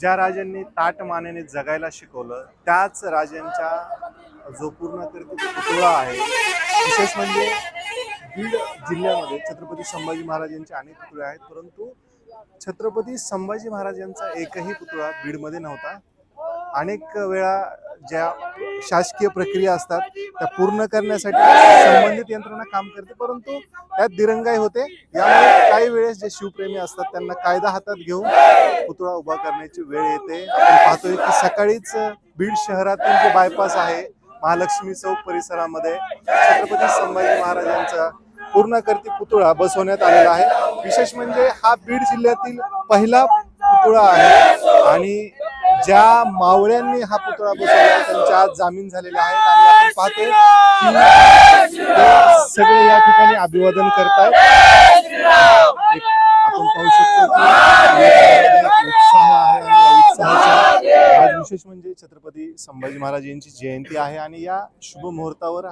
ज्या राजांनी ताट मानेने जगायला शिकवलं त्याच राजांच्या जो पूर्ण करते पुतळा आहे. विशेष म्हणजे बीड जिल्ह्यामध्ये छत्रपती संभाजी महाराजांचे अनेक पुतळे आहेत परंतु छत्रपती संभाजी महाराजांचा एकही पुतळा बीडमध्ये नव्हता. अनेक वेळा ज्या शासकीय प्रक्रिया असतात त्या पूर्ण करण्यासाठी संबंधित यंत्रणा काम करते परंतु त्यात दिरंगाई होते. यामुळे काही वेळेस जे शिवप्रेमी असतात त्यांना कायदा हातात घेऊन पुतळा उभा करण्याची वेळ येते. आपण पाहतोय की सकाळीच बीड शहरातील जे बायपास आहे महालक्ष्मी चौक परिसरामध्ये छत्रपती संभाजी महाराजांचा पूर्णकर्ती पुतळा बसवण्यात आलेला आहे. विशेष म्हणजे हा बीड जिल्ह्यातील पहिला पुतळा आहे. आणि ज्या मावळ्यांनी हा पुतळा बसवला त्यांच्या आज जामीन झालेला आहे आणि आपण पाहतो की ते सगळे या ठिकाणी अभिवादन करतात एक आपण पाहू शकतो की उत्साह आहे आणि या उत्साहाचा आज विशेष म्हणजे छत्रपती संभाजी महाराज यांची जयंती आहे आणि या शुभ मुहूर्तावर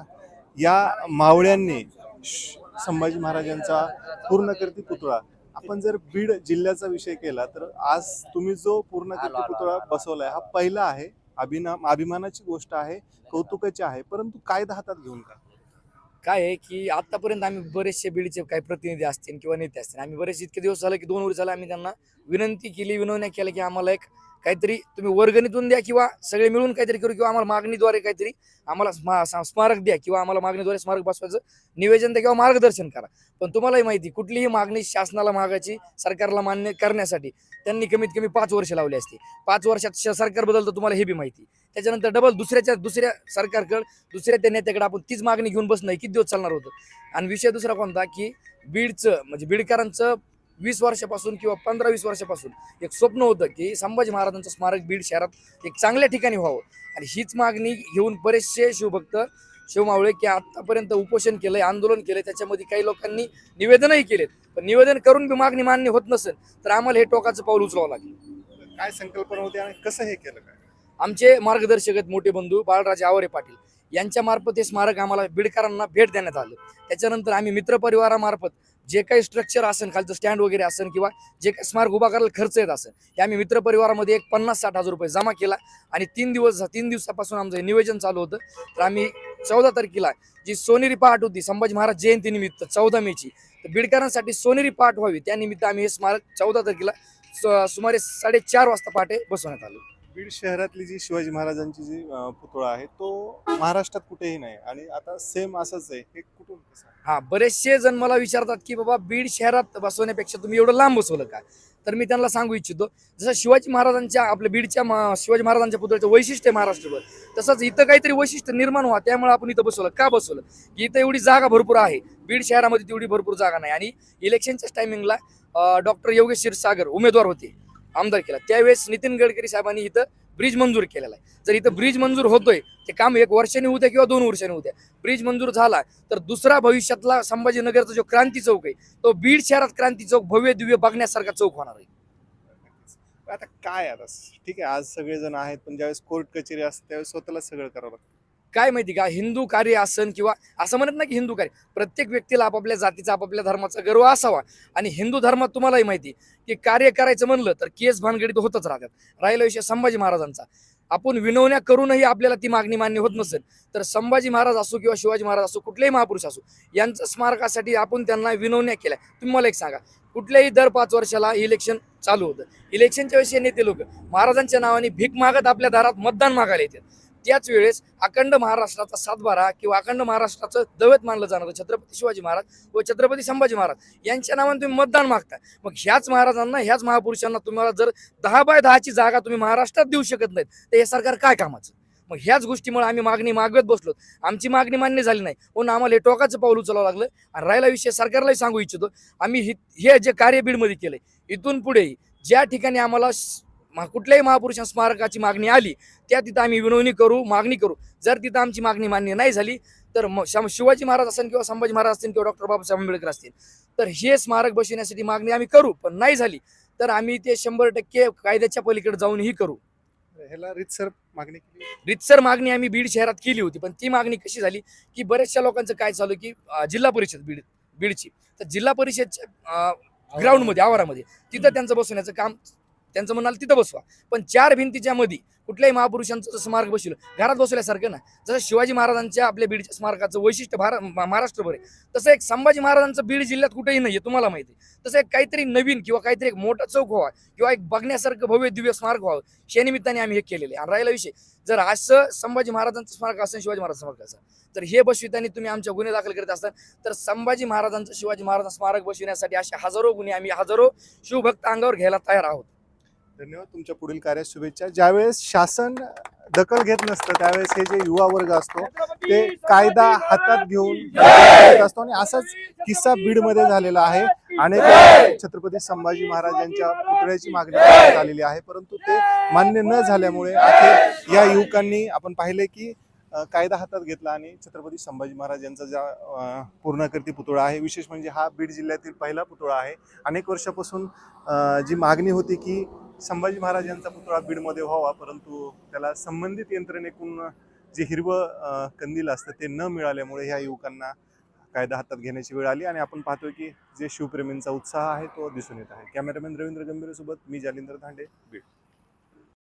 या मावळ्यांनी श- संभाजी महाराजांचा पूर्णकीर्ती पुतळा आपण जर बीड जिल्ह्याचा विषय केला तर आज तुम्ही जो पूर्णकीर्ती पुतळा बसवलाय हा पहिला आहे. अभिना अभिमानाची गोष्ट आहे कौतुकाची आहे. परंतु कायदा हातात घेऊन का? काय आहे की आतापर्यंत आम्ही बरेचसे बीडचे काही प्रतिनिधी असतील किंवा नेते असतील आम्ही बरेच इतके दिवस झाले की दोन वर्ष झाले आम्ही त्यांना विनंती केली विनवण्या केल्या की आम्हाला एक काहीतरी तुम्ही वर्गणीतून द्या किंवा सगळे मिळून काहीतरी करू किंवा आम्हाला मागणीद्वारे काहीतरी आम्हाला स्मा- स्मारक द्या किंवा आम्हाला मागणीद्वारे स्मारक बसवायचं निवेदन द्या किंवा मार्गदर्शन करा. पण तुम्हालाही माहिती कुठलीही मागणी शासनाला मागायची सरकारला मान्य करण्यासाठी त्यांनी कमीत कमी पाच वर्ष लावली असती. पाच वर्षात श- सरकार बदलतं तुम्हाला हे बी माहिती. त्याच्यानंतर डबल दुसऱ्याच्या दुसऱ्या सरकारकडे दुसऱ्या त्या नेत्याकडे आपण तीच मागणी घेऊन बसणं किती दिवस चालणार होतं? आणि विषय दुसरा कोणता की बीडचं म्हणजे बीडकरांचं वीस वर्षापासून किंवा पंधरा वीस वर्षापासून एक स्वप्न होतं की संभाजी महाराजांचं स्मारक बीड शहरात एक चांगल्या ठिकाणी व्हावं. आणि हीच मागणी घेऊन बरेचसे शिवभक्त शिवमावळे की आतापर्यंत उपोषण केलंय आंदोलन केलंय त्याच्यामध्ये काही लोकांनी निवेदनही केलेत. पण निवेदन करून बी मागणी मान्य होत नसेल तर आम्हाला हे टोकाचं पाऊल उचलावं लागेल. काय संकल्पना होती आणि कसं हे केलं काय? आमचे मार्गदर्शक आहेत मोठे बंधू बाळराजे आवरे पाटील. यांच्या मार्फत हे स्मारक आम्हाला बीडकरांना भेट देण्यात आलं. त्याच्यानंतर आम्ही मित्रपरिवारामार्फत जे काही स्ट्रक्चर असेल खालचं स्टँड वगैरे असेल किंवा जे काही स्मारक उभा करायला खर्च येत असेल हे आम्ही मित्रपरिवारामध्ये एक पन्नास साठ हजार रुपये जमा केला आणि तीन दिवस तीन दिवसापासून आमचं निवेदन नियोजन चालू होतं. तर आम्ही चौदा तारखेला जी सोनेरी पहाट होती संभाजी महाराज जयंतीनिमित्त चौदा मेची तर बीडकरांसाठी सोनेरी पहाट व्हावी त्यानिमित्त आम्ही हे स्मारक चौदा तारखेला स- सुमारे साडेचार वाजता पहाटे बसवण्यात आलं. बीड शहरातली जी शिवाजी महाराजांची जी अं, पुतळा आहे तो महाराष्ट्रात कुठेही नाही. आणि आता सेम असंच आहे. हे कुठून कसं हा बरेचसे जण मला विचारतात की बाबा बीड शहरात बसवण्यापेक्षा तुम्ही एवढं लांब बसवलं का? तर मी त्यांना सांगू इच्छितो जसं शिवाजी महाराजांच्या आपल्या बीडच्या मा- शिवाजी महाराजांच्या पुतळ्याचं वैशिष्ट्य आहे महाराष्ट्रभर तसंच इथं काहीतरी वैशिष्ट्य निर्माण व्हा त्यामुळे आपण इथं बसवलं. का बसवलं? की इथं एवढी जागा भरपूर आहे. बीड शहरामध्ये तेवढी भरपूर जागा नाही. आणि इलेक्शनच्याच टायमिंगला डॉक्टर योगेश क्षीरसागर उमेदवार होते. आमदार केला. त्यावेळेस नितीन गडकरी साहेबांनी इथं ब्रिज मंजूर केलेला आहे. जर इथं ब्रिज मंजूर होतोय ते काम एक वर्षाने होत्या किंवा दोन वर्षाने होत्या ब्रिज मंजूर झाला तर दुसरा भविष्यातला संभाजीनगरचा जो क्रांती चौक आहे तो बीड शहरात क्रांती चौक भव्य दिव्य बघण्यासारखा चौक होणार आहे. आता काय आता? ठीक आहे आज सगळेजण आहेत पण ज्यावेळेस कोर्ट कचेरी असते त्यावेळेस स्वतःला सगळं करावं लागतं. काय माहिती का? हिंदू कार्य असन किंवा असं म्हणत नाही की हिंदू कार्य. प्रत्येक व्यक्तीला आपापल्या जातीचा आपापल्या धर्माचा गर्व असावा. आणि हिंदू धर्मात तुम्हालाही माहिती की कार्य करायचं म्हणलं तर केस भानगडीत होतच राहतात. राहिला विषय संभाजी महाराजांचा. आपण विनवण्या करूनही आपल्याला ती मागणी मान्य होत नसेल तर संभाजी महाराज असो किंवा शिवाजी महाराज असो कुठलेही महापुरुष असो यांच्या स्मारकासाठी आपण त्यांना विनवण्या केल्या. तुम्ही मला एक सांगा कुठल्याही दर पाच वर्षाला इलेक्शन चालू होतं. इलेक्शनच्या विषयी नेते लोक महाराजांच्या नावाने भीक मागत आपल्या दारात मतदान मागायला येतात. त्याच वेळेस अखंड महाराष्ट्राचा सातबारा किंवा अखंड महाराष्ट्राचं दैवत मानलं जाणारं छत्रपती शिवाजी महाराज व छत्रपती संभाजी महाराज यांच्या नावाने तुम्ही मतदान मागता मग ह्याच महाराजांना ह्याच महापुरुषांना तुम्हाला जर दहा बाय दहाची जागा तुम्ही महाराष्ट्रात देऊ शकत नाहीत तर हे सरकार काय कामाचं? मग ह्याच गोष्टीमुळे आम्ही मागणी मागवत बसलो. आमची मागणी मान्य झाली नाही. हो म्हणून आम्हाला हे टोकाचं पाऊल उचलावं लागलं आणि राहिला विषय सरकारलाही सांगू इच्छितो. आम्ही हि- हे जे कार्य बीडमध्ये केलंय इथून पुढे ज्या ठिकाणी आम्हाला मा- कुठल्याही महापुरुषां स्मारकाची मागणी आली त्या तिथं आम्ही विनवणी करू मागणी करू. जर तिथं आमची मागणी मान्य नाही झाली तर मग शिवाजी महाराज असेल किंवा संभाजी महाराज असतील किंवा डॉक्टर बाबासाहेब आंबेडकर असतील तर हे स्मारक बसवण्यासाठी मागणी आम्ही करू पण नाही झाली तर आम्ही ते शंभर टक्के कायद्याच्या पलीकडे जाऊनही करू. ह्याला रितसर मागणी केली रितसर मागणी आम्ही बीड शहरात केली होती पण ती मागणी कशी झाली की बऱ्याचशा लोकांचं काय चालू की जिल्हा परिषद बीड बीडची. तर जिल्हा परिषदच्या ग्राउंडमध्ये आवारामध्ये तिथं त्यांचं बसवण्याचं काम त्यांचं म्हणाल तिथं बसवा पण चार भिंतीच्या मध्ये कुठल्याही महापुरुषांचं जसं स्मारक बसवलं घरात बसवल्यासारखं ना जसं शिवाजी महाराजांच्या आपल्या बीडच्या स्मारकाचं वैशिष्ट्य भार महाराष्ट्रभर आहे तसं एक संभाजी महाराजांचं बीड जिल्ह्यात कुठेही नाही तुम्हाला माहिती आहे. तसं एक काहीतरी नवीन किंवा काहीतरी एक मोठा चौक व्हावा किंवा एक बघण्यासारखं भव्य दिव्य स्मारक व्हावं या निमित्ताने आम्ही हे केलेले आहे. आणि राहिला विषय जर असं संभाजी महाराजांचं स्मारक असेल शिवाजी महाराज स्मारक असेल तर हे बसविताना तुम्ही आमच्या गुन्हे दाखल करीत असाल तर संभाजी महाराजांचं शिवाजी महाराज स्मारक बसविण्यासाठी असे हजारो गुन्हे आम्ही हजारो शिवभक्त अंगावर घ्यायला तयार आहोत धन्यवाद तुमच्या पुढील कार्यात शुभेच्छा ज्यावेळेस शासन दखल घेत नसतं त्यावेळेस हे जे युवा वर्ग असतो ते कायदा हातात घेऊन असतो आणि असाच किस्सा बीडमध्ये झालेला आहे. अनेक छत्रपती संभाजी महाराज यांच्या पुतळ्याची मागणी करण्यात आलेली आहे. परंतु ते मान्य न झाल्यामुळे अखेर या युवकांनी आपण पाहिले की कायदा हातात घेतला आणि छत्रपती संभाजी महाराज यांचा ज्या पूर्णाकृती पुतळा आहे विशेष म्हणजे हा बीड जिल्ह्यातील पहिला पुतळा आहे. अनेक वर्षापासून जी मागणी होती की संभाजी महाराज यांचा पुतळा बीडमध्ये व्हावा परंतु त्याला संबंधित यंत्रणेकडून जे हिरवं कंदील असतं ते न मिळाल्यामुळे ह्या युवकांना कायदा हातात घेण्याची वेळ आली आणि आपण पाहतोय की जे शिवप्रेमींचा उत्साह आहे तो दिसून येत आहे. कॅमेरामॅन रवींद्र गंभीरसोबत मी जालिंदर धांडे बीड.